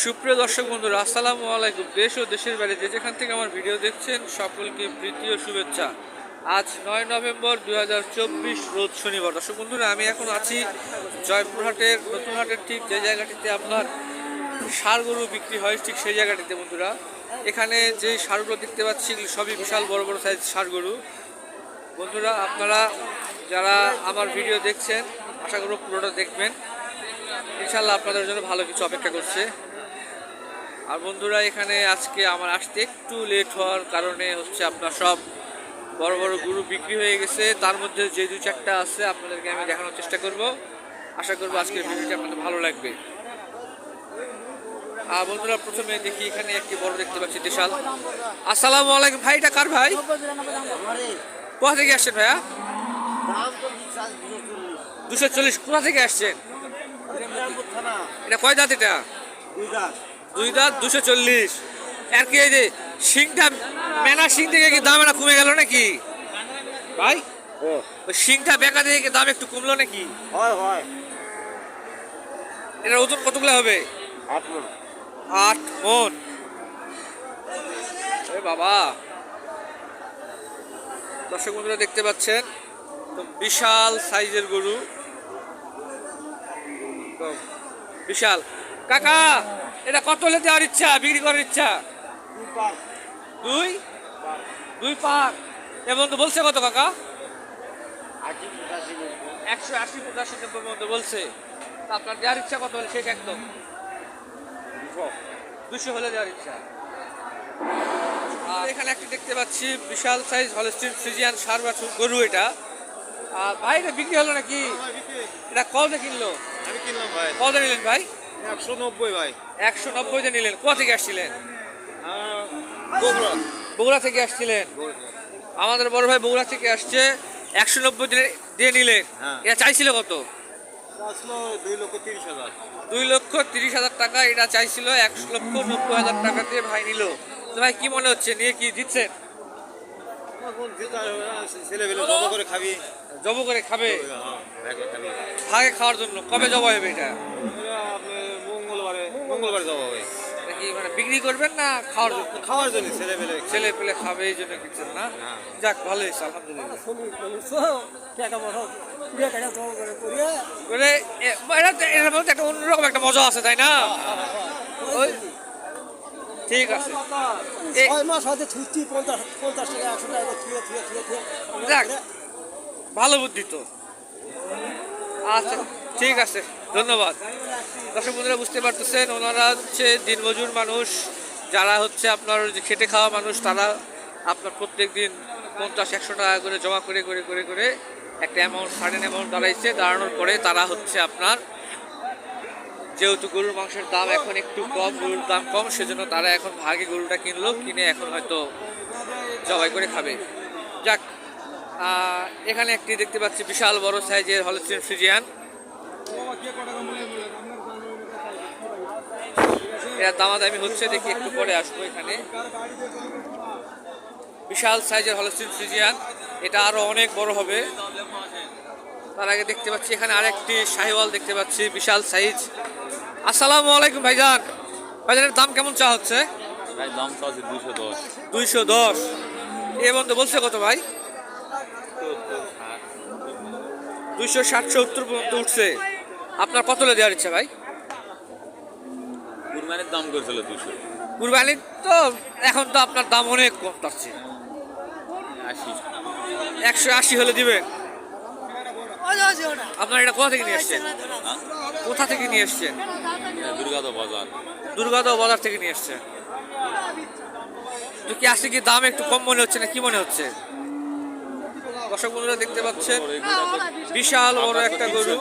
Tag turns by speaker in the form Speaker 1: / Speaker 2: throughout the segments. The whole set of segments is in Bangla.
Speaker 1: সুপ্রিয় দর্শক বন্ধুরা, আসসালামু আলাইকুম। দেশ ও দেশের বাইরে যে যেখান থেকে আমার ভিডিও দেখছেন, সকলকে প্রীতি ও শুভেচ্ছা। আজ নয় নভেম্বর দু হাজার চব্বিশ, রোজ শনিবার। দর্শক বন্ধুরা, আমি এখন আছি জয়পুরহাটের নতুনহাটের ঠিক যে জায়গাটিতে আপনার ষাড় গরু বিক্রি হয়, ঠিক সেই জায়গাটিতে বন্ধুরা। এখানে যে ষাড়গুলো দেখতে পাচ্ছি সবই বিশাল বড় বড় সাইজ ষাড় গরু বন্ধুরা, আপনারা যারা আমার ভিডিও দেখছেন, আশা করব পুরোটা দেখবেন। ইনশাল্লাহ আপনাদের জন্য ভালো কিছু অপেক্ষা করছে। আর বন্ধুরা, এখানে আজকে আমার আসতে একটু লেট হওয়ার কারণে হচ্ছে আপনার সব বড় বড় গরু বিক্রি হয়ে গেছে। তার মধ্যে যে দু চারটা আছে, আপনাদেরকে আমি দেখানোর চেষ্টা করব। আশা করব আজকের ভিডিওটি আপনাদের ভালো লাগবে। আর বন্ধুরা, প্রথমে দেখি এখানে একটি বড় দেখতে পাচ্ছি, দেশাল। আসসালামু আলাইকুম। ভাই, এটা কার ভাই? কোথা থেকে আসছেন ভাইয়া? দুশো চল্লিশ। কোথা থেকে আসছেন? এটা কয় দাঁত এটা? দুই দাঁত দুশো চল্লিশ। আর কি এই যে শিংটা মেনা শিং থেকে কি দাম এটা কমে গেল নাকি? ভাই শিংটা বেকা থেকে দাম একটু কমলো নাকি?
Speaker 2: হয় হয়।
Speaker 1: এটার ওজন কতগুলো হবে?
Speaker 2: আট মন।
Speaker 1: আট মন। এ বাবা। দর্শক বন্ধুরা দেখতে পাচ্ছেন বিশাল সাইজের গরু। বিশাল। কাকা! এটা কত হলে দেওয়ার ইচ্ছা? বিক্রি করার ইচ্ছা? দুই দুই? পাক। এবং তো বলছে কত কাকা? একশো আশি পঁচাশি নব্বই মধ্যে বলছে। তা আপনার দেওয়ার ইচ্ছা কত হলে? শেষ একদম।
Speaker 2: দুশো।
Speaker 1: দুশো হলে দেওয়ার ইচ্ছা। আর এখানে একটি দেখতে পাচ্ছি বিশাল সাইজ হলস্টিন ফ্রিজিয়ান সার বাছুর গরু এটা। আর ভাই এটা বিক্রি হলো নাকি? এটা কত কিনলো?
Speaker 2: আমি কিনলাম ভাই।
Speaker 1: কত নিলেন ভাই?
Speaker 2: একশো নব্বই ভাই।
Speaker 1: একশো নব্বইতে নিলেন। কোথা থেকে আসছিলেন?
Speaker 2: বগুড়া।
Speaker 1: বগুড়া থেকে আসছিলেন? আমাদের বড় ভাই বগুড়া থেকে আসছে একশো নব্বই দিনে দিয়ে নিলেন।
Speaker 2: হ্যাঁ।
Speaker 1: এটা চাইছিল কত?
Speaker 2: দুই লক্ষ তিরিশ হাজার।
Speaker 1: টাকা এটা চাইছিল একশো লক্ষ নব্বই হাজার টাকা দিয়ে ভাই নিল। তো ভাই কি মনে হচ্ছে? নিয়ে কি
Speaker 2: পেলে জব করে খাবি। হ্যাঁ,
Speaker 1: ভাগে খাওয়ার জন্য। কবে জবা হবে এটা?
Speaker 2: মঙ্গলবারে হবে
Speaker 1: এটা কি মানে বিক্রি করবেন না খাওয়ার জন্য?
Speaker 2: খাওয়ার জন্য ছেলে পেলে।
Speaker 1: ছেলে পেলে খাবে এই জন্য কিনছেন না?
Speaker 2: হ্যাঁ।
Speaker 1: যাক ভালো হয়েছে আলহামদুলিল্লাহ। একটা অন্যরকম একটা মজা আছে তাই না? ওই ঠিক আছে।
Speaker 3: ছয় মাস হয়তো ছুটি পঞ্চাশ পঞ্চাশ টাকা একশো টাকা থুয়ে থুয়ে থুয়ে থুয়ে।
Speaker 1: যাক ভালো বুদ্ধি তো। আচ্ছা ঠিক আছে। ধন্যবাদ। দর্শক বন্ধুরা, বুঝতে পারতেছেন, ওনারা হচ্ছে দিনমজুর মানুষ, যারা হচ্ছে আপনার খেটে খাওয়া মানুষ, তারা আপনার প্রত্যেক দিন পঞ্চাশ, একশো টাকা করে জমা করে করে করে করে একটা অ্যামাউন্ট সার্টেন অ্যামাউন্ট দাঁড়াইছে, দাঁড়ানোর পরে তারা হচ্ছে আপনার যেহেতু গরুর মাংসের দাম এখন একটু কম, গরুর দাম কম, সেজন্য তারা এখন ভাগে গরুটা কিনলো, কিনে এখন হয়তো জবাই করে খাবে। যাক এখানে একটি দেখতে পাচ্ছি বিশাল বড় সাইজের হলস্টিন ফ্রিজিয়ান এর দামাদামি হচ্ছে দেখি একটু পরে আসব এখানে। বিশাল সাইজের হলস্টিন ফ্রিজিয়ান এটা আরও অনেক বড় হবে। তার আগে দেখতে পাচ্ছি এখানে আরেকটি শাহিওয়াল দেখতে পাচ্ছি বিশাল সাইজ। আসসালামু আলাইকুম ভাইজান। ভাইজানের দাম কেমন চা হচ্ছে?
Speaker 2: ভাই দাম দুশো দশ।
Speaker 1: দুইশো দশ। এ বন্ধু বলছে কত ভাই? দুইশো ষাট সত্তর পর্যন্ত উঠছে। আপনার কত দেওয়ার ইচ্ছা ভাই?
Speaker 2: কুরবানির দাম করেছিল দুশো
Speaker 1: কুরবানির তো এখন তো আপনার দাম অনেক কম পাচ্ছে।
Speaker 2: আশি।
Speaker 1: একশো আশি হলে দিবে? আপনার এটা কোথা থেকে নিয়ে এসছেন? কোথা থেকে নিয়ে এসছেন?
Speaker 2: দুর্গাদা বাজার।
Speaker 1: দুর্গাদাও বাজার থেকে নিয়ে এসছেন। তো কি আসছে কি দাম একটু কম মনে হচ্ছে না কি মনে হচ্ছে? দর্শক বন্ধুরা দেখতে পাচ্ছেন, বিশাল বড় একটা গরু।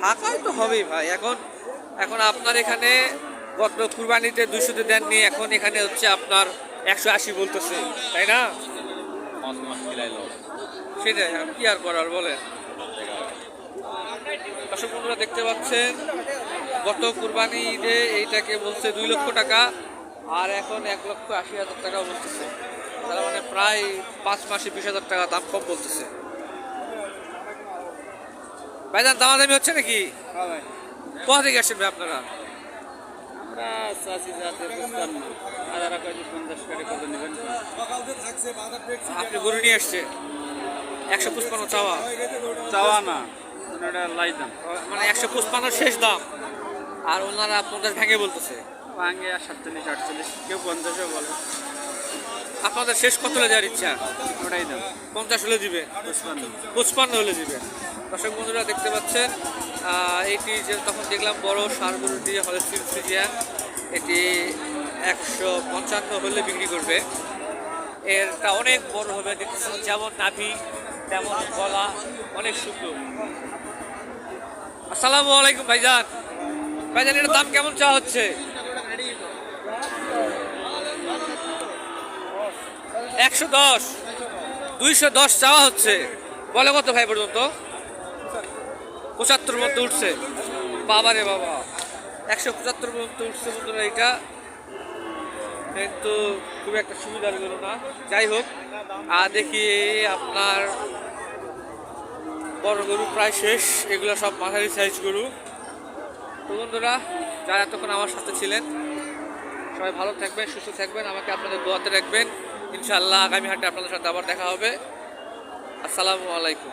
Speaker 1: থাকাই তো হবেই ভাই, এখন এখন আপনার এখানে গত কুরবানিতে দুশোতে দেননি এখন এখানে হচ্ছে আপনার একশো আশি বলতেছে, তাই না? সেটাই কি আর করার বলেন? দর্শক বন্ধুরা দেখতে পাচ্ছেন, গত কুরবানি ঈদে এইটাকে বলছে দুই লক্ষ টাকা। আর এখন এক লক্ষ আশি হাজার টাকা বলতেছে। তার মানে প্রায় পাঁচ মাসে বিশ হাজার টাকা দাম কম বলতেছে। ভাইজান দামাদামি হচ্ছে নাকি? কোথা থেকে আসছেন ভাই আপনারা?
Speaker 2: আমরা চাষি যাতে বুঝতাম না। হাজারা কয়েক পঞ্চাশ কত নেবেন?
Speaker 1: আপনি গরু নিয়ে আসছে। একশো পুষ্পান্ন চাওয়া।
Speaker 2: চাওয়া না ওটা লাই দাম।
Speaker 1: মানে একশো পঁচপান্ন শেষ দাম। আর ওনারা পঞ্চাশ ভেঙে বলতেছে।
Speaker 2: ভাঙে আর সাতচল্লিশ আটচল্লিশ কেউ পঞ্চাশও বলে।
Speaker 1: আপনাদের শেষ কত হলে যাওয়ার ইচ্ছা?
Speaker 2: ওটাই দাম
Speaker 1: পঞ্চাশ হলে দিবে?
Speaker 2: পঁচপান্ন।
Speaker 1: পঁচপান্ন হলে দিবে। দর্শক বন্ধুরা দেখতে পাচ্ছেন এটি যে তখন দেখলাম বড় সার গরুটি হলস্টিন ফ্রিজিয়ান এটি একশো পঞ্চান্ন হলে বিক্রি করবে। এরটা অনেক বড় হবে দেখতেছেন যেমন নাভি তেমন গলা অনেক সুন্দর আসসালামু আলাইকুম ভাইজান। ভাইজান এটার দাম কেমন চা হচ্ছে? একশো দশ, দুইশো দশ চাওয়া হচ্ছে। বলে কত ভাই পর্যন্ত? পঁচাত্তর মধ্যে উঠছে। বাবা রে বাবা। একশো পঁচাত্তর পর্যন্ত উঠছে বন্ধুরা এটা কিন্তু খুব একটা সুবিধার গেল না। যাই হোক, আর দেখি আপনার বড় গরু প্রায় শেষ। এগুলো সব মাঝারি সাইজ গরু। তো বন্ধুরা, যারা এতক্ষণ আমার সাথে ছিলেন, সবাই ভালো থাকবেন, সুস্থ থাকবেন। আমাকে আপনাদের দোয়াতে রাখবেন। ইনশাআল্লাহ আগামী হাটে আপনাদের সাথে আবার দেখা হবে। আসসালামু আলাইকুম।